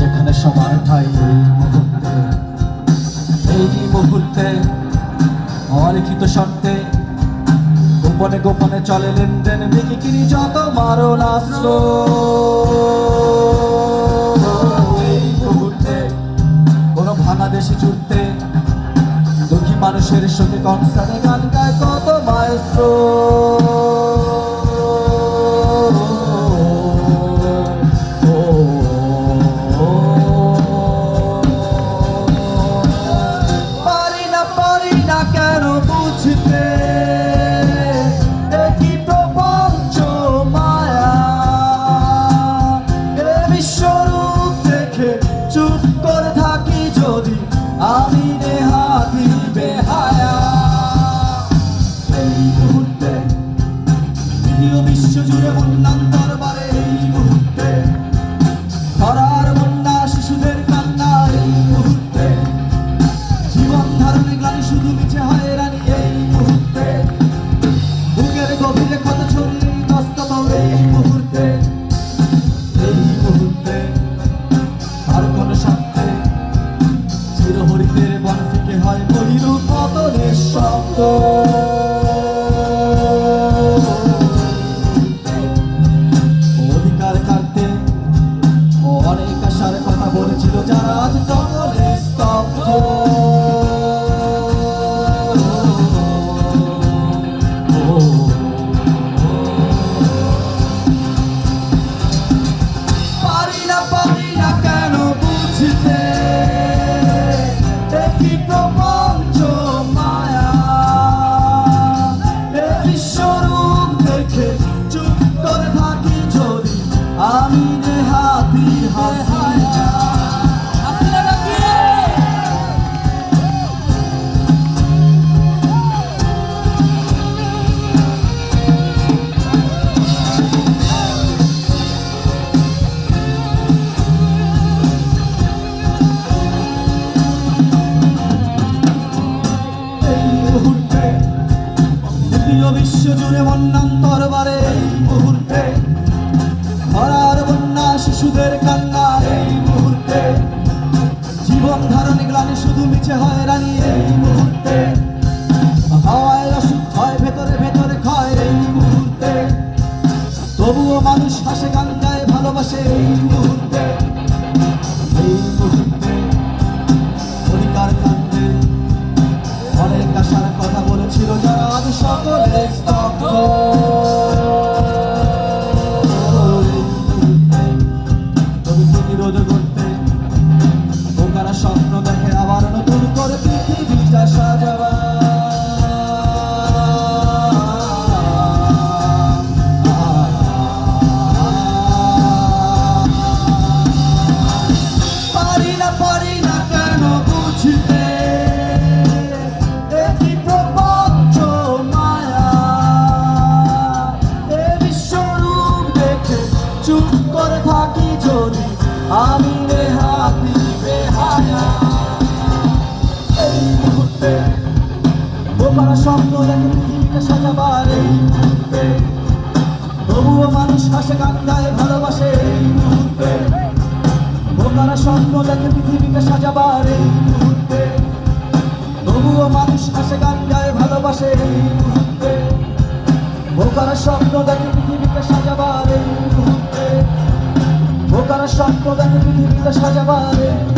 যেখানে সবার ঠাই এই মুহূর্তে। এই মুহূর্তে অলিখিত শর্তে গোপনে গোপনে চলে লেনদেন বিকিকিনি যত মারণ আসল এই মুহূর্তে কোন ভাঙা দেশে জুড়তে দুঃখী মানুষের সঙ্গে কনসার্টে আমি নেহাতি বেহায়া। এই বিশ্ব জুড়ে বন্যান দরবারে চিরহরিতের বান থেকে হয় বহিরূপ পতনের শব্দ। আমি নেহাতি হাসিয়া এই মুহূর্তে দ্বিতীয় শিশুদের কান্না এই মুহূর্তে। জীবন ধারণে গ্লানি শুধু মিছে হয় রানী এই মুহূর্তে। হাওয়ায় অসুখ হয়, ভেতরে ভেতরে ক্ষয় এই মুহূর্তে। তবুও মানুষ হাসে, গান গায়, ভালোবাসে এই মুহূর্তে। আমি নেহাতি বেহায়া স্বপ্ন দেখে পৃথিবীকে সাজাবার এই মুহূর্তে তবুও মানুষ হাসে গান গায় ভালোবাসে এই স্বপ্ন দেখে পৃথিবীকে সাজাবার এই মুহূর্তে তবুও মানুষ হাসে গান গায় ভালোবাসে এই স্বপ্ন দেখে পৃথিবীকে সাজাবার এই বোকারা স্বপ্ন দেখে পৃথিবীকে সাজাবার